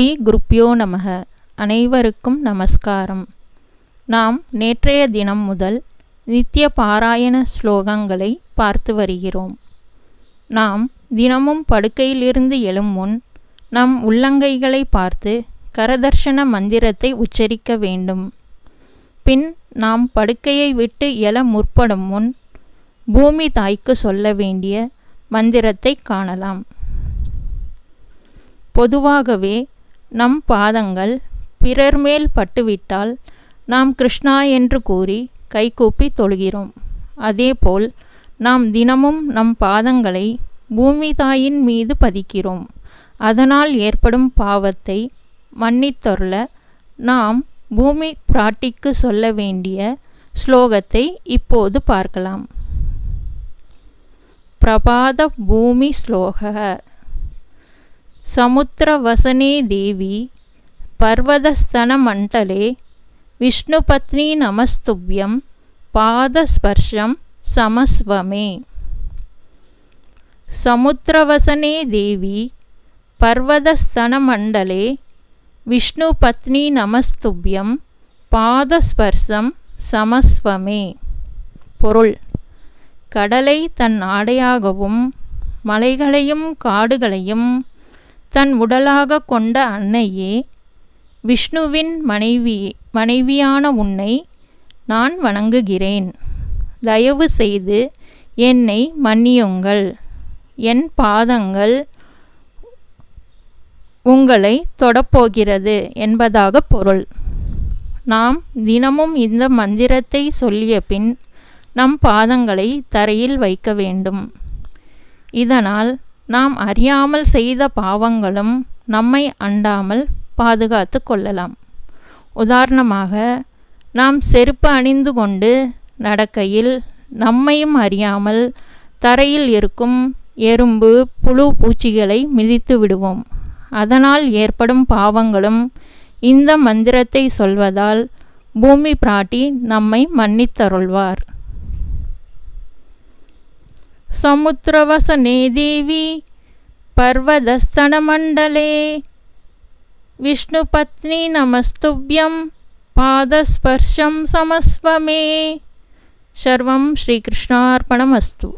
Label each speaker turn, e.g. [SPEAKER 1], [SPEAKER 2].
[SPEAKER 1] ஸ்ரீ குருப்யோ நமக. அனைவருக்கும் நமஸ்காரம். நாம் நேற்றைய தினம் முதல் நித்திய பாராயண ஸ்லோகங்களை பார்த்து வருகிறோம். நாம் தினமும் படுக்கையிலிருந்து எழும் முன் நம் உள்ளங்கைகளை பார்த்து கரதர்ஷன மந்திரத்தை உச்சரிக்க வேண்டும். பின் நாம் படுக்கையை விட்டு எழ முற்படும் முன் பூமி தாய்க்கு சொல்ல வேண்டிய மந்திரத்தை காணலாம். பொதுவாகவே நம் பாதங்கள் பிறர் மேல் பட்டுவிட்டால் நாம் கிருஷ்ணா என்று கூறி கைகூப்பி தொழுகிறோம். அதேபோல் நாம் தினமும் நம் பாதங்களை பூமி தாயின் மீது பதிக்கிறோம். அதனால் ஏற்படும் பாவத்தை மன்னித்தொருள நாம் பூமி பிராட்டிக்கு சொல்ல வேண்டிய ஸ்லோகத்தை இப்போது பார்க்கலாம். பிரபாத பூமி ஸ்லோக समुद्रवसने देवी पर्वतस्तनमण्डले विष्णुपत्नी नमस्तुभ्यं पादस्पर्शं समस्वमे समुद्रवसने देवी पर्वतस्तनमण्डले विष्णुपत्नी नमस्तुभ्यं பாதஸ்பர்சம் சமஸ்வமே பொருள் கடலை தன் ஆடையாகவும் மலைகளையும் காடுகளையும் தன் உடலாக கொண்ட அன்னையே விஷ்ணுவின் மனைவி மனைவியான உன்னை நான் வணங்குகிறேன். தயவு செய்து என்னை மன்னியுங்கள். என் பாதங்கள் உங்களை தொடப்போகிறது என்பதாக பொருள். நாம் தினமும் இந்த மந்திரத்தை சொல்லிய பின் நம் பாதங்களை தரையில் வைக்க வேண்டும். இதனால் நாம் அறியாமல் செய்த பாவங்களும் நம்மை அண்டாமல் பாதுகாத்து கொள்ளலாம். உதாரணமாக நாம் செருப்பு அணிந்து கொண்டு நடக்கையில் நம்மையும் அறியாமல் தரையில் இருக்கும் எறும்பு புழு பூச்சிகளை மிதித்து விடுவோம். அதனால் ஏற்படும் பாவங்களும் இந்த மந்திரத்தை சொல்வதால் பூமி பிராட்டி நம்மை மன்னித்தருள்வார். समुद्रवसने देवी पर्वतस्तनमण्डले विष्णुपत्नी नमस्तुभ्यं पादस्पर्शं समस्व मे सर्वं श्रीकृष्णार्पणमस्तु